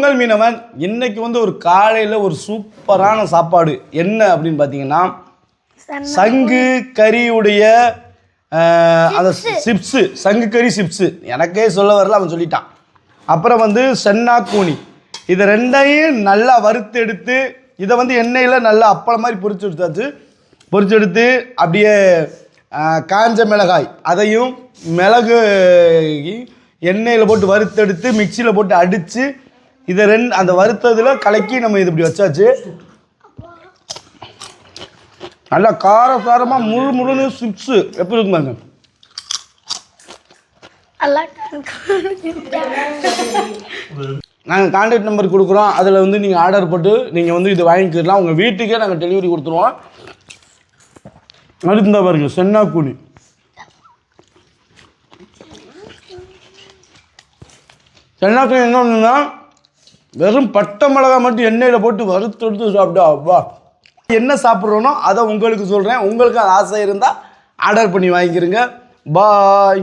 உங்கள் மீனவன் இன்னைக்கு வந்து ஒரு காலையில் ஒரு சூப்பரான சாப்பாடு. என்ன அப்படின்னு பார்த்தீங்கன்னா சங்கு கறியுடைய அந்த சிப்ஸு சங்கு கறி சிப்ஸு. எனக்கே சொல்ல வரல அவன் சொல்லிட்டான். அப்புறம் வந்து சென்னா கூனி. இதை ரெண்டையும் நல்லா வறுத்து எடுத்து இதை வந்து எண்ணெயில் நல்லா அப்பளம் மாதிரி பொரிச்சு எடுத்தாச்சு. பொரிச்சு எடுத்து அப்படியே காஞ்ச மிளகாய் அதையும் மிளகு எண்ணெயில் போட்டு வறுத்தெடுத்து மிக்சியில் போட்டு அடித்து இதை ரெண்டு அந்த வறுத்ததில் கலக்கி நம்ம இது இப்படி வச்சாச்சு. நல்லா கார காரமாக முழு முழுன்னு சிப்ஸு எப்படி இருக்கும் பாருங்க. நாங்கள் கான்டாக்ட் நம்பர் கொடுக்குறோம். அதில் வந்து நீங்கள் ஆர்டர் போட்டு நீங்கள் வந்து இது வாங்கிக்கலாம் உங்கள் வீட்டுக்கே நாங்கள் டெலிவரி கொடுத்துருவோம். அடுத்து பாருங்க சென்னா கூனி சென்னா கூனி என்ன ஒன்றுன்னா வெறும் பட்டை மிளகா மட்டும் எண்ணெயில் போட்டு வறுத்து எடுத்து சாப்பிட்டா அப்பா என்ன சாப்பிட்றோனோ அதை உங்களுக்கு சொல்கிறேன் உங்களுக்கு ஆசை இருந்தால் ஆர்டர் பண்ணி வாங்கிக்கிறங்க. பாய்